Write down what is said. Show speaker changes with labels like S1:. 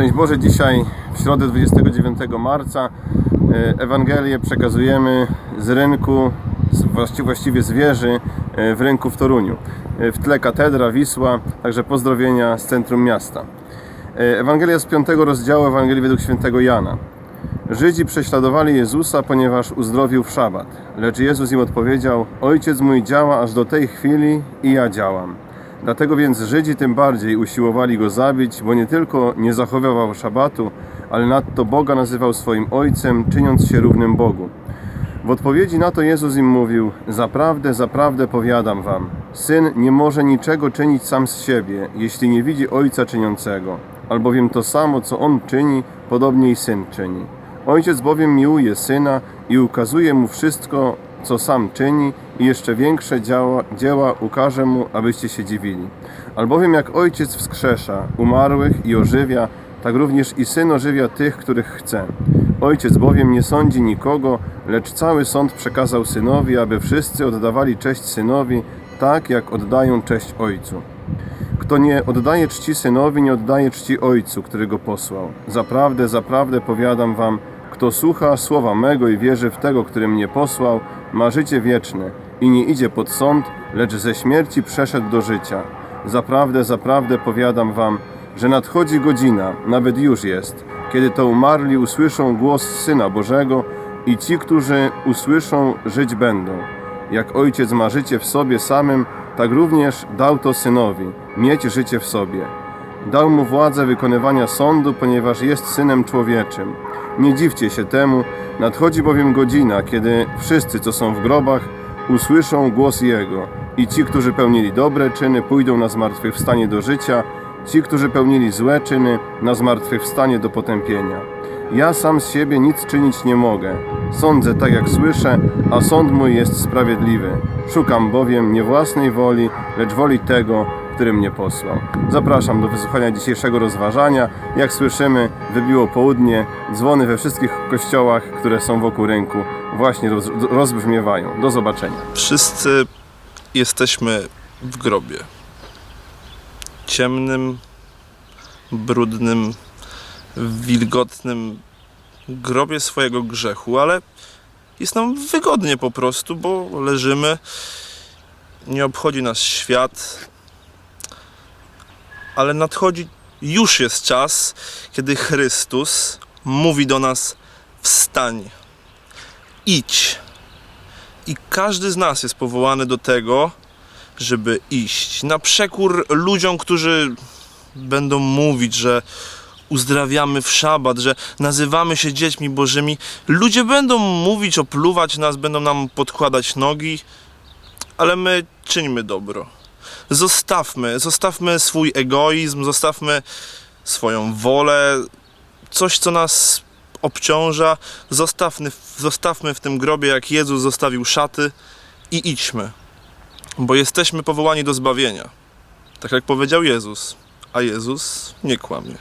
S1: Szczęść Boże, dzisiaj w środę 29 marca e, Ewangelię przekazujemy z rynku, właściwie z wieży e, w rynku w Toruniu. E, W tle katedra, Wisła, także pozdrowienia z centrum miasta. Ewangelia z 5 rozdziału Ewangelii według świętego Jana. Żydzi prześladowali Jezusa, ponieważ uzdrowił w szabat. Lecz Jezus im odpowiedział: Ojciec mój działa aż do tej chwili i ja działam. Dlatego więc Żydzi tym bardziej usiłowali go zabić, bo nie tylko nie zachowywał szabatu, ale nadto Boga nazywał swoim ojcem, czyniąc się równym Bogu. W odpowiedzi na to Jezus im mówił: Zaprawdę, zaprawdę powiadam wam, syn nie może niczego czynić sam z siebie, jeśli nie widzi ojca czyniącego, albowiem to samo, co on czyni, podobnie i syn czyni. Ojciec bowiem miłuje syna i ukazuje mu wszystko, co sam czyni, i jeszcze większe dzieła, dzieła ukaże mu, abyście się dziwili. Albowiem jak ojciec wskrzesza umarłych i ożywia, tak również i syn ożywia tych, których chce. Ojciec bowiem nie sądzi nikogo, lecz cały sąd przekazał synowi, aby wszyscy oddawali cześć synowi, tak jak oddają cześć ojcu. Kto nie oddaje czci synowi, nie oddaje czci ojcu, który go posłał. Zaprawdę, zaprawdę powiadam wam, kto słucha słowa mego i wierzy w tego, który mnie posłał, ma życie wieczne i nie idzie pod sąd, lecz ze śmierci przeszedł do życia. Zaprawdę, zaprawdę powiadam wam, że nadchodzi godzina, nawet już jest, kiedy to umarli usłyszą głos Syna Bożego i ci, którzy usłyszą, żyć będą. Jak ojciec ma życie w sobie samym, tak również dał to synowi, mieć życie w sobie. Dał mu władzę wykonywania sądu, ponieważ jest synem człowieczym. Nie dziwcie się temu, nadchodzi bowiem godzina, kiedy wszyscy, co są w grobach, usłyszą głos Jego. I ci, którzy pełnili dobre czyny, pójdą na zmartwychwstanie do życia, ci, którzy pełnili złe czyny, na zmartwychwstanie do potępienia. Ja sam z siebie nic czynić nie mogę. Sądzę tak, jak słyszę, a sąd mój jest sprawiedliwy. Szukam bowiem nie własnej woli, lecz woli tego, który mnie posłał. Zapraszam do wysłuchania dzisiejszego rozważania. Jak słyszymy, wybiło południe, dzwony we wszystkich kościołach, które są wokół rynku, właśnie roz, rozbrzmiewają. Do zobaczenia.
S2: Wszyscy jesteśmy w grobie. Ciemnym, brudnym, wilgotnym grobie swojego grzechu, ale jest nam wygodnie po prostu, bo leżymy, nie obchodzi nas świat, ale nadchodzi, już jest czas, kiedy Chrystus mówi do nas: wstań, idź. I każdy z nas jest powołany do tego, żeby iść. Na przekór ludziom, którzy będą mówić, że uzdrawiamy w szabat, że nazywamy się dziećmi bożymi. Ludzie będą mówić, opluwać nas, będą nam podkładać nogi, ale my czyńmy dobro. Zostawmy, zostawmy swój egoizm, zostawmy swoją wolę, coś, co nas obciąża, zostawmy, zostawmy w tym grobie, jak Jezus zostawił szaty i idźmy, bo jesteśmy powołani do zbawienia. Tak jak powiedział Jezus, a Jezus nie kłamie.